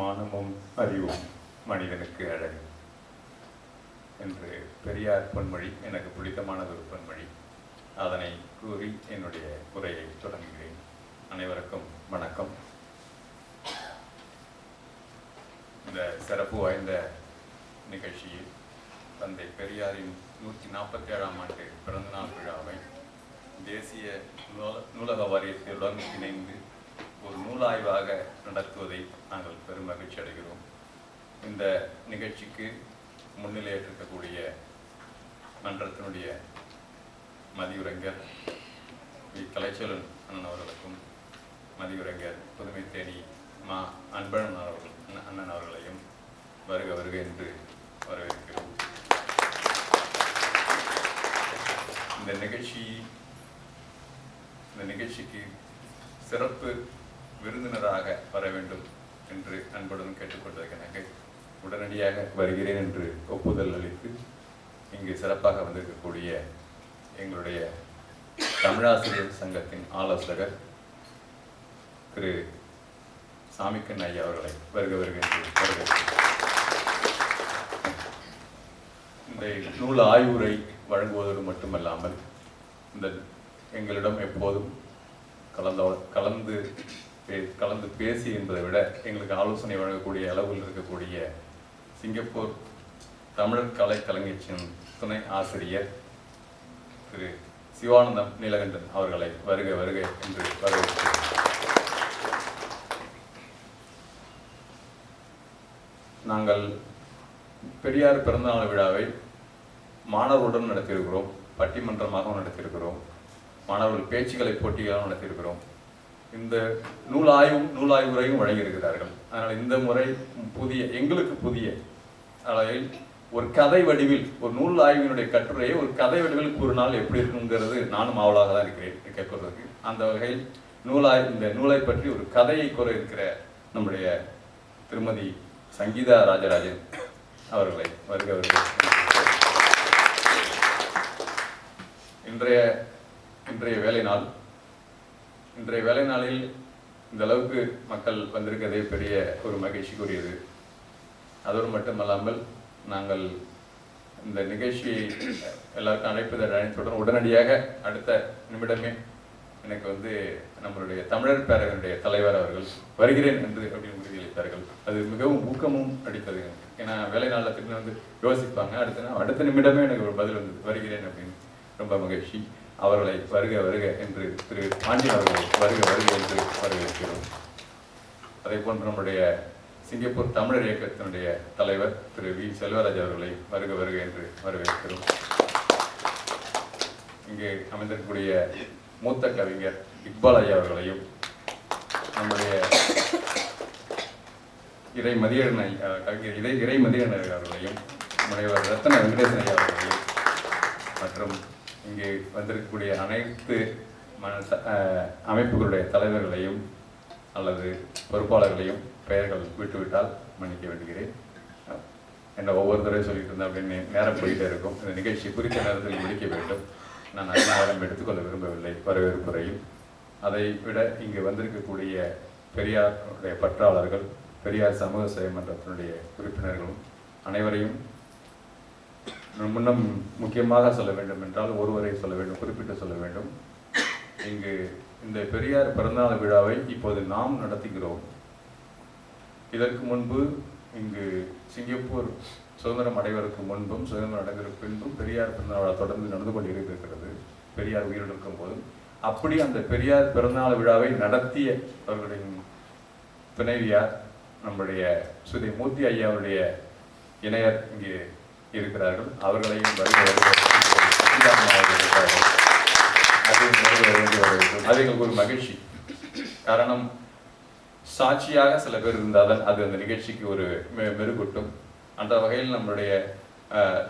மானமும் அறிவும் மனிதனுக்கு அழகு என்று பெரியார் பொன்மொழி எனக்கு பிடித்தமான ஒரு பொன்மொழி. அதனை கூறி என்னுடைய உரையை தொடங்குகிறேன். அனைவருக்கும் வணக்கம். இந்த சிறப்பு வாய்ந்த நிகழ்ச்சியில் தந்தை பெரியாரின் நூற்றி நாற்பத்தி ஏழாம் ஆண்டு பிறந்தநாள் விழாவை தேசிய நூல நூலக வாரியத்துடன் இணைந்து ஒரு நடத்துவதை நாங்கள் பெரும் மகிழ்ச்சி அடைகிறோம். இந்த நிகழ்ச்சிக்கு முன்னிலையேற்றிருக்கக்கூடிய மன்றத்தினுடைய மதியுரைஞர் வி. கலைச்சலன் அண்ணன் அவர்களுக்கும் மதியுரைஞர் புதுமை தேனி மா. அன்பழன் அவர்கள் அண்ணன் அவர்களையும் வருக வருக என்று வரவேற்கிறோம். இந்த நிகழ்ச்சி இந்த நிகழ்ச்சிக்கு சிறப்பு விருந்தினராக வர வேண்டும் என்று அன்புடன் கேட்டுக்கொண்டதற்கு உடனடியாக வருகிறேன் என்று ஒப்புதல் அளித்து இங்கு சிறப்பாக வந்திருக்கக்கூடிய எங்களுடைய தமிழாசிரியர் சங்கத்தின் ஆலோசகர் திரு சாமிக்கன் ஐயா அவர்களை வருக வருக இந்த நூல் ஆய்வுரை வழங்குவதோடு மட்டுமல்லாமல் இந்த எங்களிடம் எப்போதும் கலந்த கலந்து கலந்து பேசி என்பதை விட எங்களுக்கு ஆலோசனை வழங்கக்கூடிய அளவில் இருக்கக்கூடிய சிங்கப்பூர் தமிழர் கலை கலைஞர்ச்சியின் துணை ஆசிரியர் திரு சிவானந்தம் நீலகண்டன் அவர்களை வருக வருக என்று வரவேற்கிறேன் நாங்கள் பெரியார் பிறந்தநாள் விழாவை மாணவர்களுடன் நடத்தியிருக்கிறோம் பட்டிமன்றமாகவும் நடத்தியிருக்கிறோம் மாணவர்கள் பேச்சுக்களை போட்டிகளாகவும் நடத்தியிருக்கிறோம். இந்த நூலாய்வும் நூலாய்வுரையும் வழங்கியிருக்கிறார்கள். அதனால் இந்த முறை புதிய எங்களுக்கு புதிய அளவில் ஒரு கதை வடிவில் ஒரு நூல் ஆய்வினுடைய கட்டுரையை ஒரு கதை வடிவில் கூறினால் எப்படி இருக்குங்கிறது நானும் ஆவலாக தான் இருக்கிறேன் கேட்பதற்கு. அந்த வகையில் நூலாய் இந்த நூலை பற்றி ஒரு கதையை கூற இருக்கிற நம்முடைய திருமதி சங்கீதா ராஜராஜன் அவர்களை வருக வருக. இன்றைய இன்றைய வேலை நாள் இன்றைய வேலை நாளில் இந்த அளவுக்கு மக்கள் வந்திருக்கிறதே பெரிய ஒரு மகிழ்ச்சிக்குரியது. அதோடு மட்டுமல்லாமல் நாங்கள் இந்த நிகழ்ச்சியை எல்லாருக்கும் அழைப்பதை அழைத்தவுடன் உடனடியாக அடுத்த நிமிடமே எனக்கு வந்து நம்மளுடைய தமிழர் பேரவையினுடைய தலைவர் அவர்கள் வருகிறேன் என்று அப்படின்னு உறுதியளித்தார்கள் அது மிகவும் ஊக்கமும் அடித்தது எனக்கு. ஏன்னா வேலை நாளில் வந்து யோசிப்பாங்க அடுத்த நாள் அடுத்த நிமிடமே எனக்கு ஒரு பதில் வந்து வருகிறேன் அப்படின்னு ரொம்ப மகிழ்ச்சி. அவர்களை வருக வருக என்று திரு பாண்டியன் அவர்களை வருக வருக என்று வரவேற்கிறோம். அதே போன்று நம்முடைய சிங்கப்பூர் தமிழர் இயக்கத்தினுடைய தலைவர் திரு வி செல்வராஜ் அவர்களை வருக வருக என்று வரவேற்கிறோம். இங்கே அமைந்திருக்கக்கூடிய மூத்த கவிஞர் இக்பால் ஐயா அவர்களையும் நம்முடைய இறை மதியன் கவிஞர் இறை இறை மதியன் அவர்களையும் முனைவர் ரத்தன வெங்கடேசன் ஐயா அவர்களையும் மற்றும் இங்கே வந்திருக்கக்கூடிய அனைத்து மன அமைப்புகளுடைய தலைவர்களையும் அல்லது பொறுப்பாளர்களையும் பெயர்கள் விட்டுவிட்டால் மன்னிக்க வேண்டுகிறேன். என்ன ஒவ்வொரு தடவை சொல்லிட்டு இருந்தேன் அப்படின்னு நேரம் போயிட்டே இருக்கும். இந்த நிகழ்ச்சி குறித்த நேரத்தில் முடிக்க வேண்டும். நான் அதிக நேரம் எடுத்துக்கொள்ள விரும்பவில்லை வரவேற்புரையும் அதை விட இங்கு வந்திருக்கக்கூடிய பெரியாருடைய பற்றாளர்கள் பெரியார் சமூக சேவை மன்றத்தினுடைய உறுப்பினர்களும் அனைவரையும் முன்னம் முக்கியமாக சொல்ல வேண்டும் என்றால் ஒருவரை சொல்ல வேண்டும் குறிப்பிட்டு சொல்ல வேண்டும். இங்கு இந்த பெரியார் பிறந்தநாள் விழாவை இப்போது நாம் நடத்துகிறோம். இதற்கு முன்பு இங்கு சிங்கப்பூர் சுதந்திரம் அடைவதற்கு முன்பும் சுதந்திரம் அடைவதற்கு பின்பும் பெரியார் பிறந்தநாள் விழா தொடர்ந்து நடந்து கொண்டிருக்கிறது. பெரியார் உயிரிழக்கும் இருக்கும் போதும் அப்படி அந்த பெரியார் பிறந்தநாள் விழாவை நடத்திய அவர்களின் துணைவியார் நம்முடைய சுதி மூர்த்தி ஐயாவுடைய இணையர் இங்கே இருக்கிறார்கள். அவர்களையும் வருக அது எங்களுக்கு ஒரு மகிழ்ச்சி. காரணம் சாட்சியாக சில பேர் இருந்தால் அது அந்த நிகழ்ச்சிக்கு ஒரு மெருகூட்டும். அந்த வகையில் நம்மளுடைய அஹ்,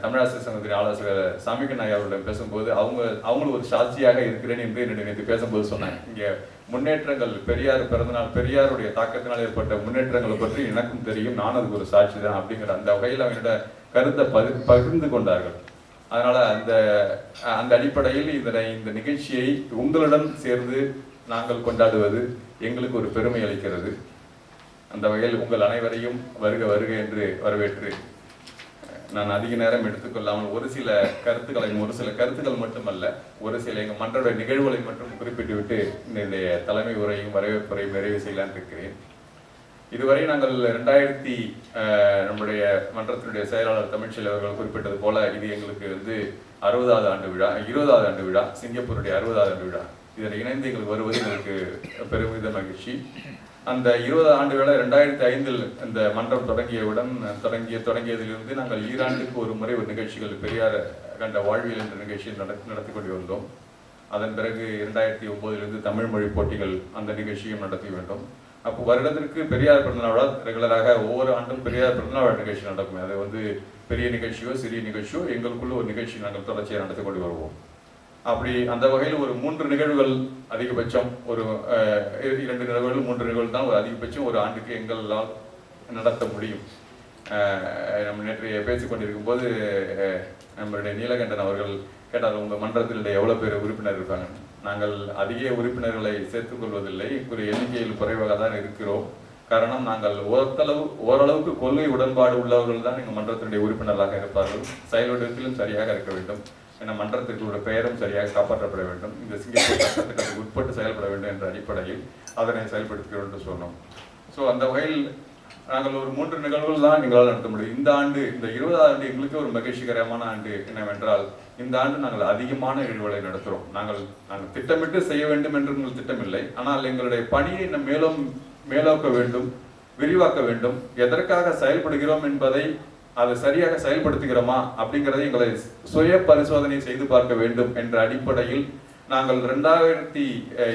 தமிழாசிரியர் சங்கத்தின் ஆலோசகர் சாமிக்கு ஐயா அவர்களிடம் பேசும்போது அவங்க அவங்களும் ஒரு சாட்சியாக இருக்கிறேன் என்று என்னுடைய பேசும்போது சொன்னாங்க. இங்கே முன்னேற்றங்கள் பெரியார் பிறந்தநாள் பெரியாருடைய தாக்கத்தினால் ஏற்பட்ட முன்னேற்றங்களை பற்றி எனக்கும் தெரியும். நான் அதுக்கு ஒரு சாட்சி தான் அப்படிங்கிற அந்த வகையில் அவங்களோட கருத்தை பகிர் பகிர்ந்து கொண்டார்கள். அதனால அந்த அந்த அடிப்படையில் இதனை இந்த நிகழ்ச்சியை உங்களுடன் சேர்ந்து நாங்கள் கொண்டாடுவது எங்களுக்கு ஒரு பெருமை அளிக்கிறது. அந்த வகையில் உங்கள் அனைவரையும் வருக வருக என்று வரவேற்று நான் அதிக நேரம் எடுத்துக்கொள்ளாமல் ஒரு சில கருத்துக்களை ஒரு சில கருத்துக்கள் மட்டுமல்ல ஒரு சில எங்கள் மன்றோட நிகழ்வுகளை மட்டும் குறிப்பிட்டு விட்டு என்னுடைய தலைமை உரையும் வரவேற்புரையும் நிறைவு செய்யலான் இருக்கிறேன். இதுவரை நாங்கள் ரெண்டாயிரத்தி நம்முடைய மன்றத்தினுடைய செயலாளர் தமிழ்ச்செல்வி அவர்கள் குறிப்பிட்டது போல இது எங்களுக்கு வந்து அறுபதாவது ஆண்டு விழா இருபதாவது ஆண்டு விழா சிங்கப்பூருடைய அறுபதாவது ஆண்டு விழா. இதில் இணைந்து எங்களுக்கு வருவது எங்களுக்கு பெருமித மகிழ்ச்சி. அந்த இருபது ஆண்டு வேலை ரெண்டாயிரத்தி ஐந்தில் இந்த மன்றம் தொடங்கியவுடன் தொடங்கிய தொடங்கியதிலிருந்து நாங்கள் ஈராண்டுக்கு ஒரு முறை ஒரு நிகழ்ச்சிகள் பெரியார் கண்ட வாழ்வியல் என்ற நிகழ்ச்சியை நடத்தி நடத்தி கொண்டு வந்தோம். அதன் பிறகு இரண்டாயிரத்தி ஒம்போதிலிருந்து தமிழ் மொழி போட்டிகள் அந்த நிகழ்ச்சியும் நடத்தி வேண்டும் அப்போ வருடத்திற்கு பெரியார் பிறந்தநாள் ரெகுலராக ஒவ்வொரு ஆண்டும் பெரியார் பிறந்தநாள் நிகழ்ச்சி நடக்கும். அது வந்து பெரிய நிகழ்ச்சியோ சிறிய நிகழ்ச்சியோ எங்களுக்குள்ள ஒரு நிகழ்ச்சி நாங்கள் தொடர்ச்சியாக நடத்தி கொண்டு வருவோம். அப்படி அந்த வகையில் ஒரு மூன்று நிகழ்வுகள் அதிகபட்சம் ஒரு இரண்டு நிகழ்வுகள் மூன்று நிகழ்வுகள் தான் ஒரு அதிகபட்சம் ஒரு ஆண்டுக்கு எங்களால் நடத்த முடியும். நம்ம நேற்று பேசிக்கொண்டிருக்கும் போது நம்மளுடைய நீலகண்டன் அவர்கள் கேட்டார் உங்கள் மன்றத்தில் எவ்வளவு பேர் உறுப்பினர் இருப்பாங்க? நாங்கள் அதிக உறுப்பினர்களை சேர்த்துக் கொள்வதில்லை ஒரு எண்ணிக்கையில் குறைவாக தான் இருக்கிறோம். காரணம் நாங்கள் ஓரளவு ஓரளவுக்கு கொள்கை உடன்பாடு உள்ளவர்கள் தான் எங்கள் மன்றத்தினுடைய உறுப்பினர்களாக இருப்பார்கள். செயல்வடிவத்திலும் சரியாக இருக்க வேண்டும். என மன்றத்திற்குள்ள பெயரும் சரியாக காப்பாற்றப்பட வேண்டும். இந்த சிங்கப்பூர் சட்டத்திட்டத்துக்கு உட்பட்டு செயல்பட வேண்டும் என்ற அடிப்படையில் அதனை செயல்படுத்துகிறோம் என்று சொன்னோம். ஸோ அந்த வகையில் நாங்கள் ஒரு மூன்று நிகழ்வுகள் தான் எங்களால் நடத்த முடியும். இந்த ஆண்டு இந்த இருபதாவது ஆண்டு எங்களுக்கு ஒரு மகிழ்ச்சிகரமான ஆண்டு என்னவென்றால் இந்த ஆண்டு நாங்கள் அதிகமான நிகழ்வுகளை நடத்துகிறோம் நாங்கள் நாங்கள் திட்டமிட்டு செய்ய வேண்டும் என்று எங்கள் திட்டமில்லை. ஆனால் எங்களுடைய பணியை இன்னும் மேலும் மேலோக்க வேண்டும் விரிவாக்க வேண்டும். எதற்காக செயல்படுகிறோம் என்பதை அதை சரியாக செயல்படுத்துகிறோமா அப்படிங்கிறதை எங்களை சுய பரிசோதனை செய்து பார்க்க வேண்டும் என்ற அடிப்படையில் நாங்கள் ரெண்டாயிரத்தி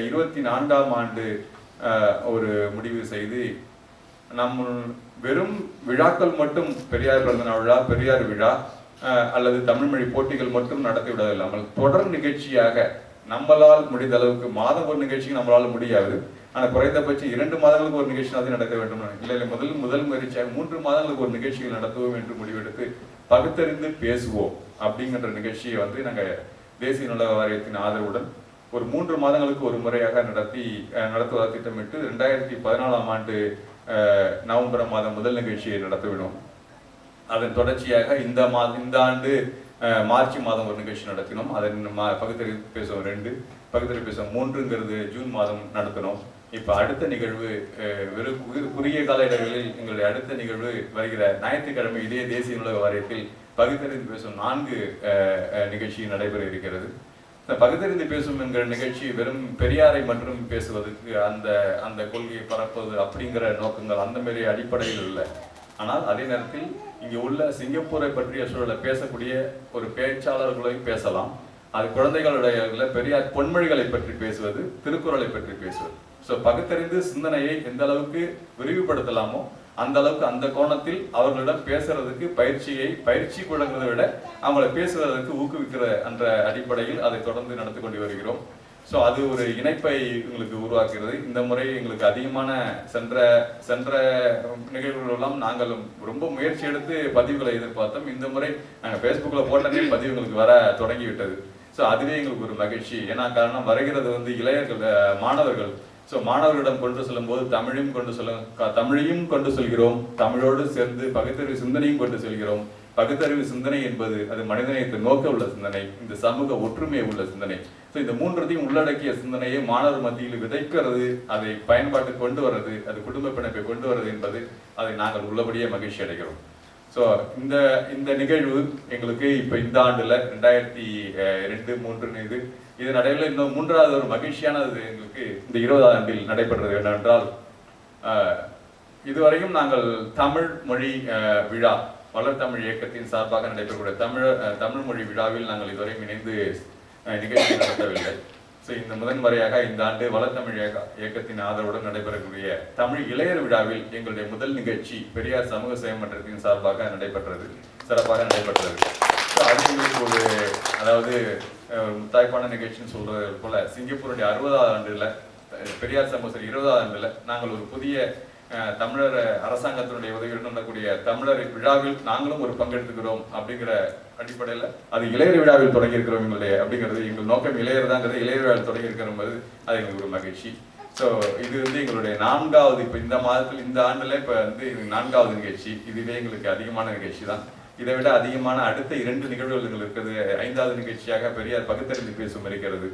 இருபத்தி நான்காம் ஆண்டு அஹ், ஒரு முடிவு செய்து நம் வெறும் விழாக்கள் மட்டும் பெரியார் பிறந்தநாள் விழா பெரியார் விழா அஹ், அல்லது தமிழ்மொழி போட்டிகள் மட்டும் நடத்தி விடாதில்லாமல் தொடர் நிகழ்ச்சியாக நம்மளால் முடிந்த அளவுக்கு மாதம் ஒரு நிகழ்ச்சிக்கு நம்மளால் முடியாது. ஆனால் குறைந்தபட்சம் இரண்டு மாதங்களுக்கு ஒரு நிகழ்ச்சி நடத்த வேண்டும் இல்லை இல்லை முதல் முதல் முயற்சியாக மூன்று மாதங்களுக்கு ஒரு நிகழ்ச்சிகள் நடத்துவோம் என்று முடிவெடுத்து பகுத்தறிந்து பேசுவோம் அப்படிங்கிற நிகழ்ச்சியை வந்து நாங்கள் தேசிய நல வாரியத்தின் ஆதரவுடன் ஒரு மூன்று மாதங்களுக்கு ஒரு முறையாக நடத்தி நடத்துவதாக திட்டமிட்டு ரெண்டாயிரத்தி பதினாலாம் ஆண்டு நவம்பர் மாதம் முதல் நிகழ்ச்சியை நடத்திவிடும் அதன் தொடர்ச்சியாக இந்த மா இந்த ஆண்டு மார்ச் மாதம் ஒரு நிகழ்ச்சி நடத்தினோம். அதன் மா பகுத்தறிவு பேசும் ரெண்டு. பகுத்தறிவு பேசும் மூன்றுங்கிறது ஜூன் மாதம் நடத்தினோம். இப்போ அடுத்த நிகழ்வு அஹ், வெறும் குறுகிய கால இடங்களில் எங்களுடைய அடுத்த நிகழ்வு வருகிற ஞாயிற்றுக்கிழமை இதே தேசிய நூலக வாரியத்தில் பகுத்தறிந்து பேசும் நான்கு அஹ், அஹ், நிகழ்ச்சி நடைபெற இருக்கிறது. இந்த பகுத்தறிந்து பேசும் என்கிற நிகழ்ச்சி வெறும் பெரியாரை மட்டும் பேசுவதற்கு அந்த அந்த கொள்கையை பரப்புவது அப்படிங்கிற நோக்கங்கள் அந்த மாதிரி அடிப்படையில் இல்லை. ஆனால் அதே நேரத்தில் இங்கே உள்ள சிங்கப்பூரை பற்றிய சூழலை பேசக்கூடிய ஒரு பேச்சாளர்களையும் பேசலாம். அது குழந்தைகளுடைய பெரியார் பொன்மொழிகளை பற்றி பேசுவது திருக்குறளை பற்றி பேசுவது. ஸோ பகுத்தறிந்து சிந்தனையை எந்த அளவுக்கு விரிவுபடுத்தலாமோ அந்த அளவுக்கு அந்த கோணத்தில் அவர்களிடம் பேசுறதுக்கு பயிற்சியை பயிற்சி கொடுங்கிறத விட அவங்கள பேசுவதற்கு ஊக்குவிக்கிற என்ற அடிப்படையில் அதை தொடர்ந்து நடத்தி கொண்டு வருகிறோம். ஸோ அது ஒரு இணைப்பை எங்களுக்கு உருவாக்குகிறது. இந்த முறை எங்களுக்கு அதிகமான சென்ற சென்ற நிகழ்வுகளெல்லாம் நாங்கள் ரொம்ப முயற்சி எடுத்து பதிவுகளை எதிர்பார்த்தோம். இந்த முறை நாங்கள் ஃபேஸ்புக்கில் போட்டோன்னே பதிவு எங்களுக்கு வர தொடங்கிவிட்டது. ஸோ அதுவே எங்களுக்கு ஒரு மகிழ்ச்சி. ஏன்னா காரணம் வருகிறது வந்து இளையர்கள் மாணவர்கள். ஸோ மாணவர்களிடம் கொண்டு செல்லும்போது தமிழையும் கொண்டு செல்ல க- தமிழையும் கொண்டு செல்கிறோம். தமிழோடு சேர்ந்து பகுத்தறிவு சிந்தனையும் கொண்டு செல்கிறோம். பகுத்தறிவு சிந்தனை என்பது அது மனிதநேயத்தை நோக்க உள்ள சிந்தனை இந்த சமூக ஒற்றுமை உள்ள சிந்தனை. ஸோ இந்த மூன்றத்தையும் உள்ளடக்கிய சிந்தனையை மாணவர் மத்தியில் விதைக்கிறது அதை பயன்பாட்டுக்கு கொண்டு வர்றது அது குடும்ப பிணைப்பை கொண்டு வர்றது என்பது அதை நாங்கள் உள்ளபடியே மகிழ்ச்சி அடைகிறோம். ஸோ இந்த இந்த நிகழ்வு எங்களுக்கு இப்போ இந்த ஆண்டில் ரெண்டாயிரத்தி ரெண்டு மூன்று இது. இது நடைபெற இன்னும் மூன்றாவது ஒரு மகிழ்ச்சியானது எங்களுக்கு இந்த இருபதாம் ஆண்டில் நடைபெறுறது என்னவென்றால் இதுவரையும் நாங்கள் தமிழ் மொழி விழா வளர் தமிழ் இயக்கத்தின் சார்பாக நடைபெறக்கூடிய தமிழ் தமிழ் மொழி விழாவில் நாங்கள் இதுவரையும் இணைந்து நிகழ்ச்சி நடத்தவில்லை. ஸோ இந்த முதன்முறையாக இந்த ஆண்டு வளர்த்தமிழ் இயக்க இயக்கத்தின் ஆதரவுடன் நடைபெறக்கூடிய தமிழ் இளையர் விழாவில் எங்களுடைய முதல் நிகழ்ச்சி பெரியார் சமூக சேவை மன்றத்தின் சார்பாக நடைபெற்றது சிறப்பாக நடைபெற்றது. ஸோ அது எங்களுக்கு ஒரு அதாவது முத்தாய்ப்பான நிகழ்ச்சின்னு சொல்றது போல சிங்கப்பூருடைய அறுபதாவது ஆண்டுல பெரியார் சமூக சேவை இருபதாவது ஆண்டுல நாங்கள் ஒரு புதிய தமிழர் அரசாங்கத்தினுடைய உதவியுடன் நடக்கூடிய தமிழர் விழாவில் நாங்களும் ஒரு பங்கெடுத்துக்கிறோம் அப்படிங்கிற அடிப்படையில் அது இளையர் விழாவில் தொடங்கியிருக்கிறோம் எங்களுடைய அப்படிங்கிறது எங்கள் நோக்கம். இளையர் தாங்கிறது இளையர் விழாவில் தொடங்கி போது அது எங்களுக்கு ஒரு மகிழ்ச்சி. ஸோ இது வந்து எங்களுடைய நான்காவது இப்போ இந்த மாதத்தில் இந்த ஆண்டுல இப்போ வந்து இது நான்காவது நிகழ்ச்சி. இதுவே எங்களுக்கு அதிகமான நிகழ்ச்சி தான் இதை விட அதிகமான அடுத்த இரண்டு நிகழ்வுகள் இருக்கிறது ஐந்தாவது நிகழ்ச்சியாக பெரியார் பகுத்தறிந்து பேசும் இருக்கிறது.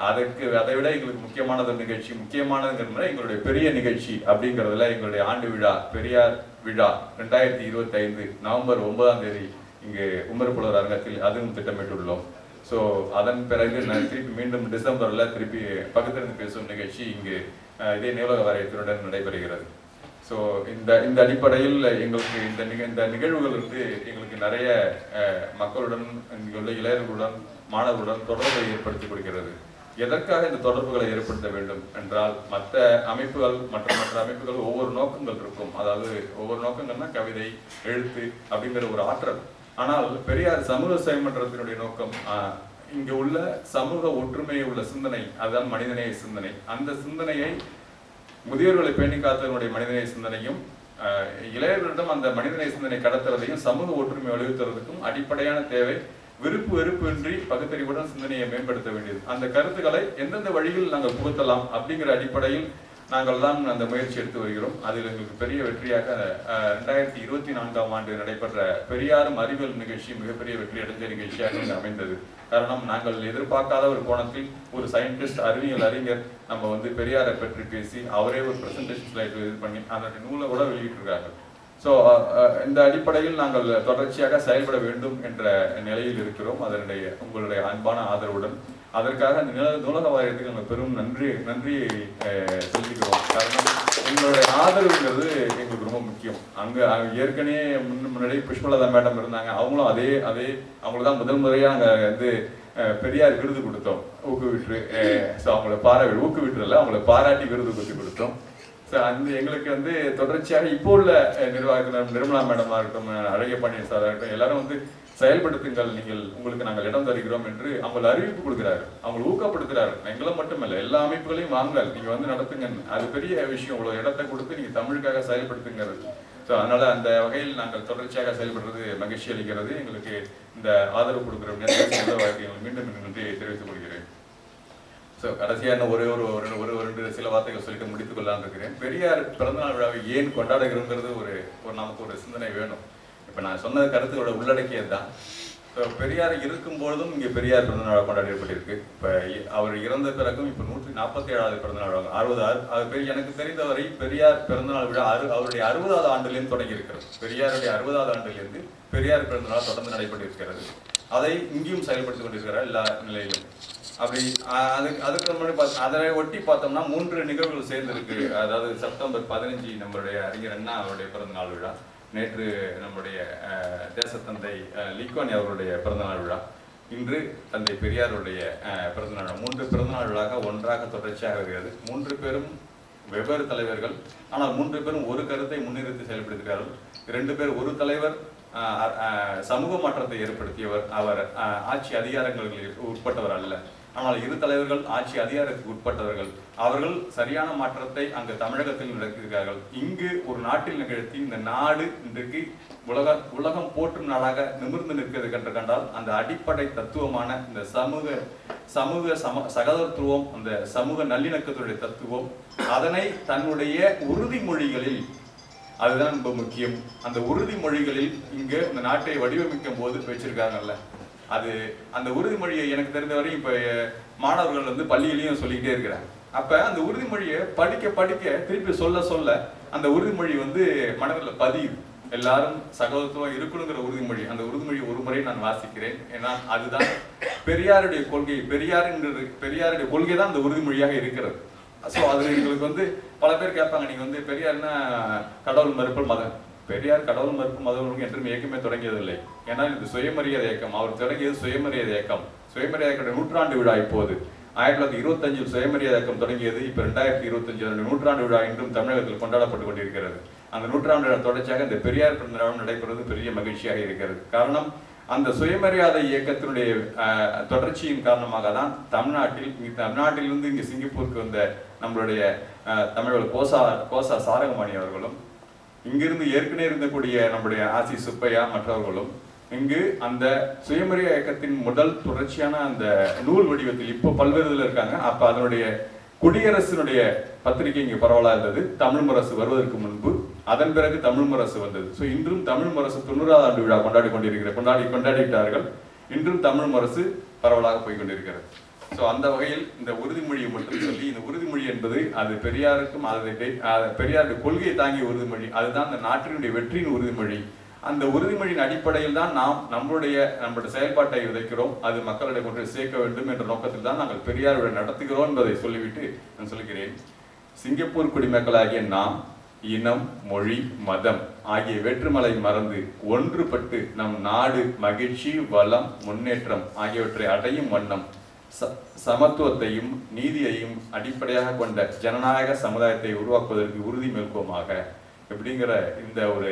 அதற்கு அதை விட எங்களுக்கு முக்கியமானது நிகழ்ச்சி. முக்கியமானதுங்கிற எங்களுடைய பெரிய நிகழ்ச்சி அப்படிங்கிறதுல எங்களுடைய ஆண்டு விழா பெரியார் விழா ரெண்டாயிரத்தி இருபத்தி ஐந்து நவம்பர் ஒன்பதாம் தேதி இங்கு உமர்புலர் அரங்கத்தில் அதுவும் திட்டமிட்டுள்ளோம். ஸோ அதன் பிறகு நான் திருப்பி மீண்டும் டிசம்பர்ல திருப்பி பக்கத்திலிருந்து பேசும் நிகழ்ச்சி இங்கு அஹ், இதே நூலக வாரியத்தினுடன் நடைபெறுகிறது. ஸோ இந்த இந்த அடிப்படையில் எங்களுக்கு இந்த நிக இந்த நிகழ்வுகள் வந்து எங்களுக்கு நிறைய அஹ், மக்களுடன் இங்குள்ள இளைஞர்களுடன் மாணவர்களுடன் தொடர்பை ஏற்படுத்தி கொடுக்கிறது. எதற்காக இந்த தொடர்புகளை ஏற்படுத்த வேண்டும் என்றால் மற்ற அமைப்புகள் மற்ற மற்ற அமைப்புகள் ஒவ்வொரு நோக்கங்கள் இருக்கும். அதாவது ஒவ்வொரு நோக்கங்கள்னா கவிதை எழுத்து அப்படிங்கிற ஒரு ஆற்றல். ஆனால் பெரியார் சமூக சேமன்றத்தினுடைய நோக்கம் ஆஹ், உள்ள சமூக ஒற்றுமை உள்ள சிந்தனை அதுதான் மனிதநேய சிந்தனை. அந்த சிந்தனையை முதியோர்களை பேணி காத்தவனுடைய மனிதநேய சிந்தனையும் இளையர்களிடம் அந்த மனிதநேய சிந்தனை கடத்துறதையும் சமூக ஒற்றுமை வலியுறுத்துறதுக்கும் அடிப்படையான தேவை விருப்பு வெறுப்பின்றி பகுத்தறிவுடன் சிந்தனையை மேம்படுத்த வேண்டியது. அந்த கருத்துக்களை எந்தெந்த வழியில் நாங்கள் புகுத்தலாம் அப்படிங்கிற அடிப்படையில் நாங்கள் தான் அந்த முயற்சி எடுத்து வருகிறோம். அதில் எங்களுக்கு பெரிய வெற்றியாக ரெண்டாயிரத்தி இருபத்தி நான்காம் ஆண்டு நடைபெற்ற பெரியாரும் அறிவியல் நிகழ்ச்சி மிகப்பெரிய வெற்றி அடைந்த நிகழ்ச்சியாக அமைந்தது. காரணம் நாங்கள் எதிர்பார்க்காத ஒரு கோணத்தில் ஒரு சயின்டிஸ்ட் அறிவியல் அறிஞர் நம்ம வந்து பெரியாரை பற்றி பேசி அவரே ஒரு ப்ரெசன்டேஷன் ஸ்லைட் இது பண்ணி அதனுடைய நூலை கூட வெளியிட்டிருக்காங்க. ஸோ uh, uh, இந்த அடிப்படையில் நாங்கள் தொடர்ச்சியாக செயல்பட வேண்டும் என்ற நிலையில் இருக்கிறோம். அதனுடைய உங்களுடைய அன்பான ஆதரவுடன். அதற்காக அந்த நில நூலக வாரியத்துக்கு நாங்கள் பெரும் நன்றி நன்றியை சொல்லிக்கிறோம் காரணம் எங்களுடைய ஆதரவுங்கிறது எங்களுக்கு ரொம்ப முக்கியம். அங்கே அங்கே ஏற்கனவே முன் முன்னாடி புஷ்பலதா மேடம் இருந்தாங்க. அவங்களும் அதே அதே அவங்களுக்கு தான் முதல் முறையாக அங்கே வந்து பெரியார் விருது கொடுத்தோம். ஊக்குவிட்டு ஸோ அவங்கள பாரா ஊக்குவிட்டுல அவங்கள பாராட்டி விருது கொடுத்து கொடுத்தோம். ஸோ அந்த எங்களுக்கு வந்து தொடர்ச்சியாக இப்போ உள்ள நிர்வாகத்தினர் நிர்மலா மேடமாக இருக்கட்டும் அழகிய பாண்டியன் சார் இருக்கட்டும் எல்லாரும் வந்து செயல்படுத்துங்கள் நீங்கள் உங்களுக்கு நாங்கள் இடம் தருகிறோம் என்று அவங்களை அறிவிப்பு கொடுக்கிறாரு அவங்களை ஊக்கப்படுத்துகிறாரு எங்களை மட்டுமல்ல எல்லா அமைப்புகளையும் வாங்கல் நீங்கள் வந்து நடத்துங்க அது பெரிய விஷயம். இவ்வளோ இடத்தை கொடுத்து நீங்கள் தமிழுக்காக செயல்படுத்துங்கிறது ஸோ அதனால் அந்த வகையில் நாங்கள் தொடர்ச்சியாக செயல்படுறது மகிழ்ச்சி அளிக்கிறது. எங்களுக்கு இந்த ஆதரவு கொடுக்குற நேரத்தில் வாழ்க்கை மீண்டும் மீண்டும் நன்றி தெரிவித்துக் கொள்கிறேன். ஸோ கடைசியாக இன்னும் ஒரே ஒரு ஒரு ஒரு ரெண்டு சில வார்த்தைகள் சொல்லிட்டு முடித்துக் கொள்ளலாம்னு இருக்கிறேன். பெரியார் பிறந்தநாள் விழாவை ஏன் கொண்டாடுகிறோங்கிறது ஒரு ஒரு நமக்கு ஒரு சிந்தனை வேணும். இப்போ நான் சொன்ன கருத்துக்களோட உள்ளடக்கியது தான் இப்போ பெரியார் இருக்கும்பொழுதும் இங்கே பெரியார் பிறந்தநாள் கொண்டாடப்பட்டிருக்கு இப்போ அவர் இறந்த பிறகும் இப்போ நூற்றி நாற்பத்தி ஏழாவது பிறந்தநாள் ஆகும் அறுபது ஆறு அது பெரிய எனக்கு தெரிந்தவரை பெரியார் பிறந்தநாள் விழா அறு அவருடைய அறுபதாவது ஆண்டுலேருந்து தொடங்கி இருக்கிறது பெரியாருடைய அறுபதாவது ஆண்டிலிருந்து பெரியார் பிறந்தநாள் தொடர்ந்து நடைபெற்றிருக்கிறது. அதை இங்கேயும் செயல்படுத்திக் கொண்டிருக்கிறார் எல்லா நிலையிலும். அப்படி அதுக்கு அதுக்கு முன்னாடி பார்த்து அதை ஒட்டி பார்த்தோம்னா மூன்று நிகழ்வுகள் சேர்ந்திருக்கு. அதாவது செப்டம்பர் பதினஞ்சு நம்மளுடைய அறிஞர் அண்ணா அவருடைய பிறந்தநாள் விழா நேற்று நம்முடைய அஹ், தேசத்தந்தை அஹ், லீக்வானி அவருடைய பிறந்தநாள் விழா இன்று தந்தை பெரியாருடைய அஹ், பிறந்தநாள் விழா. மூன்று பிறந்தநாள் விழாக ஒன்றாக தொடர்ச்சியாக வருகிறது மூன்று பேரும் வெவ்வேறு தலைவர்கள் ஆனால் மூன்று பேரும் ஒரு கருத்தை முன்னிறுத்தி செயல்படுத்துகிறார்கள் ரெண்டு பேர் ஒரு தலைவர் ஆஹ், ஆஹ், சமூக மாற்றத்தை ஏற்படுத்தியவர். அவர் ஆஹ், ஆட்சி அதிகாரங்களுக்கு உட்பட்டவர் அல்ல. ஆனால் இரு தலைவர்கள் ஆட்சி அதிகாரத்துக்கு உட்பட்டவர்கள். அவர்கள் சரியான மாற்றத்தை அங்கு தமிழகத்தில் நடத்தியிருக்கிறார்கள். இங்கு ஒரு நாட்டில் நிகழ்த்தி இந்த நாடு இன்றைக்கு உலக உலகம் போற்றும் நாடாக நிமிர்ந்து நிற்கிறது என்று கண்டால் அந்த அடிப்படை தத்துவமான இந்த சமூக சமூக சம சகோதரத்துவம் அந்த சமூக நல்லிணக்கத்துடைய தத்துவம் அதனை தன்னுடைய உறுதிமொழிகளில் அதுதான் ரொம்ப முக்கியம். அந்த உறுதிமொழிகளில் இங்கு இந்த நாட்டை வடிவமைக்கும் போது வச்சிருக்காங்கல்ல. அது அந்த உறுதிமொழியை எனக்கு தெரிந்தவரையும் இப்போ மாணவர்கள் வந்து பள்ளியிலையும் சொல்லிக்கிட்டே இருக்கிறாங்க. அப்ப அந்த உறுதிமொழியை படிக்க படிக்க திருப்பி சொல்ல சொல்ல அந்த உறுதிமொழி வந்து மனதில் பதியுது. எல்லாரும் சகோதரத்துவம் இருக்கணுங்கிற உறுதிமொழி அந்த உறுதிமொழி ஒரு முறை நான் வாசிக்கிறேன். ஏன்னா அதுதான் பெரியாருடைய கொள்கை. பெரியாருன்றது பெரியாருடைய கொள்கை தான் அந்த உறுதிமொழியாக இருக்கிறது. ஸோ அது எங்களுக்கு வந்து பல பேர் கேட்பாங்க நீங்க வந்து பெரியார்னா கடவுள் மறுப்பல் மதம். பெரியார் கடவுள் மறுப்பு மதம் என்றும் இயக்கமே தொடங்கியதில்லை. ஏன்னால் இது சுயமரியாதை இயக்கம். அவர் தொடங்கியது சுயமரியாதை இயக்கம். சுயமரியாதை நூற்றாண்டு விழா இப்போது. ஆயிரத்தி தொள்ளாயிரத்தி இருபத்தஞ்சில் சுயமரியாதை இயக்கம் தொடங்கியது இப்போ ரெண்டாயிரத்தி இருபத்தஞ்சு அதனுடைய நூற்றாண்டு விழா இன்றும் தமிழகத்தில் கொண்டாடப்பட்டு கொண்டிருக்கிறது. அந்த நூற்றாண்டு விழா தொடர்ச்சியாக இந்த பெரியார் பிறந்த நாளும் நடைபெறுவது பெரிய மகிழ்ச்சியாக இருக்கிறது. காரணம் அந்த சுயமரியாதை இயக்கத்தினுடைய தொடர்ச்சியின் காரணமாக தான் தமிழ்நாட்டில் இங்கே தமிழ்நாட்டிலிருந்து இங்கே சிங்கப்பூருக்கு வந்த நம்மளுடைய தமிழோட தமிழர் கோசா கோசா சாரகமணி அவர்களும் இங்கிருந்து ஏற்கனவே இருந்தக்கூடிய நம்முடைய ஆசி சுப்பையா மற்றவர்களும் இங்கு அந்த சுயமரிய இயக்கத்தின் முதல் தொடர்ச்சியான அந்த நூல் வடிவத்தில் இப்போ பல்வேறு இதில் இருக்காங்க. அப்ப அதனுடைய குடியரசினுடைய பத்திரிகை இங்கே பரவலாக இருந்தது. தமிழ் முரசு வருவதற்கு முன்பு அதன் பிறகு தமிழ் முரசு வந்தது. ஸோ இன்றும் தமிழ் முரசு தொண்ணூறாவது ஆண்டு விழா கொண்டாடி கொண்டிருக்கிற கொண்டாடி கொண்டாடிவிட்டார்கள் இன்றும் தமிழ் முரசு பரவலாக போய் கொண்டிருக்கிறது. ஸோ அந்த வகையில் இந்த உறுதிமொழியை மட்டும் சொல்லி இந்த உறுதிமொழி என்பது அது பெரியாருக்கும் அதை பெரியாருடைய கொள்கையை தாங்கிய உறுதிமொழி. அதுதான் இந்த நாட்டினுடைய வெற்றியின் உறுதிமொழி. அந்த உறுதிமொழியின் அடிப்படையில் தான் நாம் நம்மளுடைய நம்மளுடைய செயல்பாட்டை விதைக்கிறோம். அது மக்களிடம் கொண்டு சேர்க்க வேண்டும் என்ற நோக்கத்தில் தான் நாங்கள் பெரியாருடன் நடத்துகிறோம் என்பதை சொல்லிவிட்டு நான் சொல்கிறேன். சிங்கப்பூர் குடிமக்களாகிய நாம் இனம் மொழி மதம் ஆகிய வேற்றுமலை மறந்து ஒன்றுபட்டு நம் நாடு மகிழ்ச்சி வளம் முன்னேற்றம் ஆகியவற்றை அடையும் வண்ணம் சமத்துவத்தையும் நீதியையும் அடிப்படையாக கொண்ட ஜனநாயக சமுதாயத்தை உருவாக்குவதற்கு உறுதி மேற்கோமாக எப்படிங்கிற இந்த ஒரு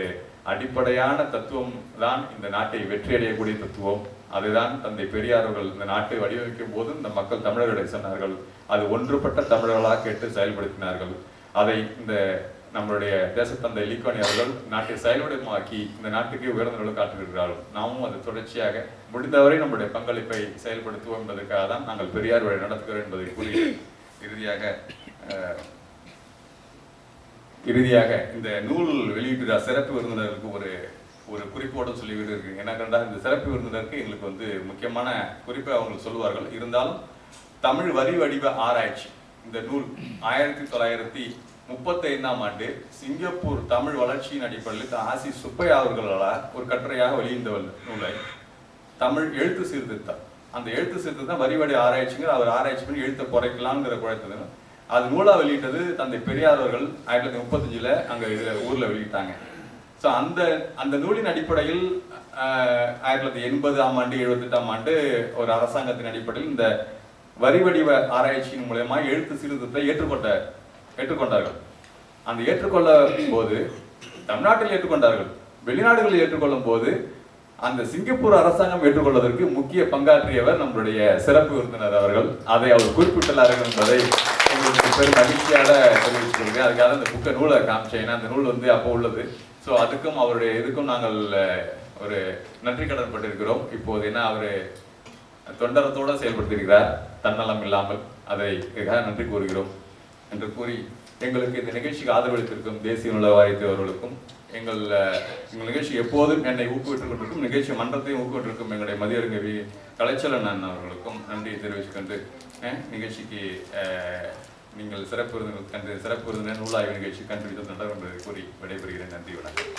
அடிப்படையான தத்துவம் தான் இந்த நாட்டை வெற்றியடையக்கூடிய தத்துவம். அதுதான் தந்தை பெரியார் அவர்கள் இந்த நாட்டை வடிவமைக்கும் போது இந்த மக்கள் தமிழர்களை சொன்னார்கள். அது ஒன்றுபட்ட தமிழர்களாக கேட்டு செயல்படுத்தினார்கள். அதை இந்த நம்மளுடைய தேசத்தந்தை லீக்கோனி அவர்கள் நாட்டை செயல்படமாக்கி இந்த நாட்டுக்கு உயர்ந்த நிலை காட்டுகிறார்கள் நாமும் அது தொடர்ச்சியாக முடிந்தவரை நம்முடைய பங்களிப்பை செயல்படுத்துவோம் என்பதற்காக தான் நாங்கள் பெரியார் வழி நடத்துகிறோம் என்பதை கூறி இறுதியாக இறுதியாக இந்த நூல் வெளியீட்டு சிறப்பு விருந்தினருக்கு ஒரு ஒரு குறிப்போடு சொல்லி இருக்கு என்ன கண்டால் இந்த சிறப்பு விருந்தினருக்கு எங்களுக்கு வந்து முக்கியமான குறிப்பை அவங்க சொல்லுவார்கள். இருந்தாலும் தமிழ் வரி வடிவ ஆராய்ச்சி இந்த நூல் ஆயிரத்தி தொள்ளாயிரத்தி முப்பத்தைந்தாம் ஆண்டு சிங்கப்பூர் தமிழ் வளர்ச்சியின் அடிப்படையில் ஆசி சுப்பையா அவர்களால் ஒரு கட்டுரையாக வெளியிட்ட நூலை தமிழ் எழுத்து சீர்திருத்தம். அந்த எழுத்து சீர்திருத்தம் வரிவடி ஆராய்ச்சிங்கிற அவர் ஆராய்ச்சி பண்ணி எழுத்தை குறைக்கலாங்கிற குறைத்தது அது நூலா வெளியிட்டது தந்தை பெரியார் அவர்கள் ஆயிரத்தி தொள்ளாயிரத்தி முப்பத்தஞ்சுல அங்க இதுல ஊர்ல வெளியிட்டாங்க. ஸோ அந்த அந்த நூலின் அடிப்படையில் ஆயிரத்தி தொள்ளாயிரத்தி எண்பதாம் ஆண்டு எழுபத்தெட்டாம் ஆண்டு ஒரு அரசாங்கத்தின் அடிப்படையில் இந்த வரி வடிவ ஆராய்ச்சியின் மூலயமா எழுத்து சீர்திருத்தத்தை ஏற்றுக்கொண்ட ஏற்றுக்கொண்டார்கள். அந்த ஏற்றுக்கொள்ளும் போது தமிழ்நாட்டில் ஏற்றுக்கொண்டார்கள். வெளிநாடுகளில் ஏற்றுக்கொள்ளும் போது அந்த சிங்கப்பூர் அரசாங்கம் ஏற்றுக்கொள்வதற்கு முக்கிய பங்காற்றியவர் நம்மளுடைய சிறப்பு விருந்தினர் அவர்கள். அதை அவர் குறிப்பிட்டுள்ளார்கள் என்பதை உங்களுக்கு பெரும் மகிழ்ச்சியால தெரிவிச்சுக்கொள்கிறேன் அதுக்காக அந்த புக்கை நூலை காமிச்சேன். ஏன்னா அந்த நூல் வந்து அப்போ உள்ளது. ஸோ அதுக்கும் அவருடைய இதுக்கும் நாங்கள் ஒரு நன்றி கடன் பட்டிருக்கிறோம். இப்போது என்ன அவர் தொண்டரத்தோட செயல்படுத்தியிருக்கிறார். தன்னலம் இல்லாமல். அதை நன்றி கூறுகிறோம். என்று கூறி எங்களுக்கு இந்த நிகழ்ச்சிக்கு ஆதரவளித்திருக்கும் தேசிய நல வாரியத்தை அவர்களுக்கும் எங்கள் எங்கள் நிகழ்ச்சி எப்போதும் என்னை ஊக்குவித்துக் கொண்டிருக்கும் நிகழ்ச்சி மன்றத்தையும் ஊக்குவிட்டிருக்கும் எங்களுடைய மதியருங்க வி கலைச்சலன் அவர்களுக்கும் நன்றி தெரிவித்துக்கொண்டு நிகழ்ச்சிக்கு நீங்கள் சிறப்பு விருந்தினர் கண்டு சிறப்பு விருந்தினர் நூலாய்வு நிகழ்ச்சி கண்டுபிடித்து நன்றி என்பதை கூறி விடைபெறுகிறேன். நன்றி வணக்கம்.